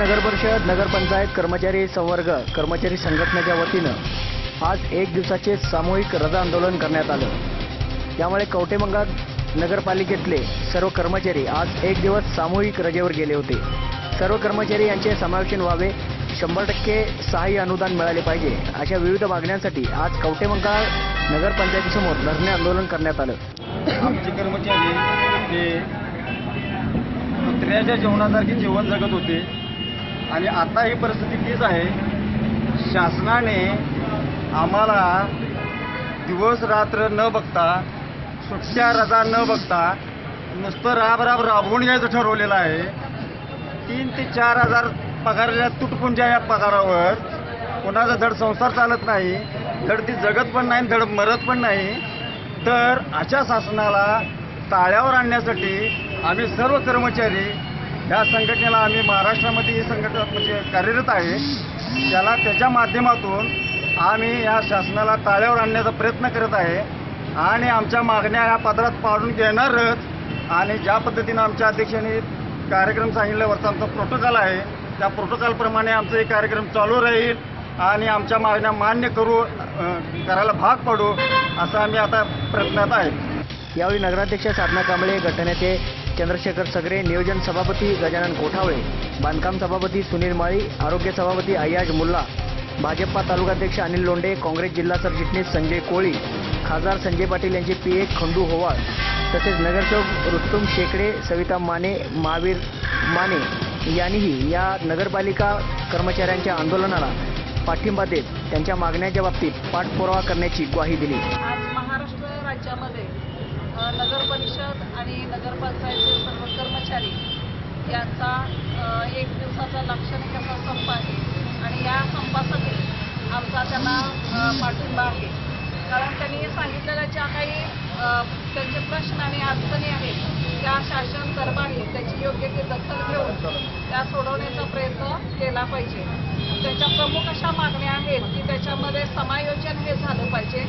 परिषद नगरपंचायत कर्मचारी संवर्ग कर्मचारी संघटनेच्या वतीनं आज एक दिवसाचे सामूहिक रजा आंदोलन करण्यात आलं. यामुळे कवटेमंगा नगरपालिकेतले सर्व कर्मचारी आज एक दिवस सामूहिक रजेवर गेले होते. सर्व कर्मचारी यांचे समावेशन व्हावे शंभर टक्के सहाय्य अनुदान मिळाले पाहिजे अशा विविध मागण्यांसाठी आज कवटेमंगा नगरपंचायतीसमोर धरणे आंदोलन करण्यात आलं. आमचे कर्मचारी ते कुत्र्याच्या जेवणासारखे जीवन जगत होते. आणि आता ही परिस्थिती तीच आहे. शासनाने आम्हाला दिवस रात्र न बघता सुट्ट्या रजा न बघता नुसतं राब राब राबवून यायचं ठरवलेलं आहे. तीन ते चार हजार पगाराच्या तुटपुंज्या या पगारावर कोणाचा धड संसार चालत नाही. धड ती जगत पण नाही धड मरत पण नाही. तर अशा शासनाला ताळ्यावर आणण्यासाठी आम्ही सर्व कर्मचारी या संघटनेला आम्ही महाराष्ट्रामध्ये ही संघटना म्हणजे कार्यरत आहे. त्याला त्याच्या माध्यमातून आम्ही या शासनाला ताळ्यावर आणण्याचा प्रयत्न करत आहे. आणि आमच्या मागण्या या पदरात पाडून घेणारच. आणि ज्या पद्धतीनं आमच्या अध्यक्षांनी कार्यक्रम सांगितल्यावरचा आमचा प्रोटोकॉल आहे. त्या प्रोटोकॉलप्रमाणे आमचा हे कार्यक्रम चालू राहील. आणि आमच्या मागण्या मान्य करू करायला भाग पडू असं आम्ही आता प्रयत्नात आहे. यावेळी नगराध्यक्ष साधना कांबळे गटनेते चंद्रशेखर सगरे नियोजन सभापती गजानन कोठावळे बांधकाम सभापती सुनील माळी आरोग्य सभापती अय्याज मुल्ला भाजपा तालुकाध्यक्ष अनिल लोंडे काँग्रेस जिल्हा सरचिटणीस संजय कोळी खासदार संजय पाटील यांचे पी ए खंडू होवाळ तसेच नगरसेवक रुस्तुम शेकडे सविता माने महावीर माने यांनीही या नगरपालिका कर्मचाऱ्यांच्या आंदोलनाला पाठिंबा देत त्यांच्या मागण्याच्या बाबतीत पाठपुरावा करण्याची ग्वाही दिली. आज महाराष्ट्र राज्यामध्ये नगर परिषद आणि नगरपंचायतचे सर्व कर्मचारी यांचा एक दिवसाचा लाक्षणिक असा संप आहे आणि या संपासाठी आमचा त्यांना पाठिंबा आहे. कारण त्यांनी सांगितलेल्या ज्या काही त्यांचे प्रश्न आणि अडचणी आहेत त्या शासन दरबारी त्याची योग्य ती दखल घेऊन त्या सोडवण्याचा प्रयत्न केला पाहिजे. त्याच्या प्रमुख अशा मागण्या आहेत की त्याच्यामध्ये समायोजन हे झालं पाहिजे.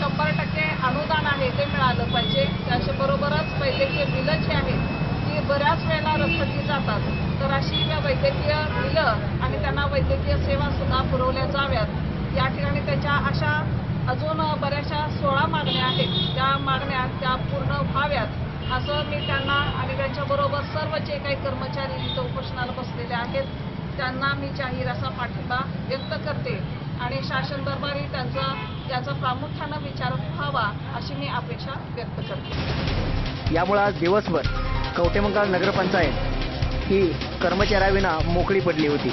शंभर टक्के अनुदान आहे ते मिळालं पाहिजे त्याच्याबरोबरच वैद्यकीय बिलं जी आहेत ती बऱ्याच वेळेला रखडली जातात. तर अशी व्या वैद्यकीय बिलं आणि त्यांना वैद्यकीय सेवा सुद्धा पुरवल्या जाव्यात. या ठिकाणी त्याच्या अशा अजून बऱ्याचशा सोळा मागण्या आहेत. त्या मागण्या त्या पूर्ण व्हाव्यात. असं मी त्यांना आणि त्यांच्याबरोबर सर्व जे काही कर्मचारी इथं उपोषणाला बसलेले आहेत त्यांना मी जाहीर असा पाठिंबा व्यक्त करते. आणि शासन दरबारी त्यांचा याचा प्रामुख्यानं विचार व्हावा अशी मी अपेक्षा व्यक्त करते. यामुळे आज दिवसभर कवटेमंगाळ नगरपंचायत ही कर्मचाऱ्याविना मोकळी पडली होती.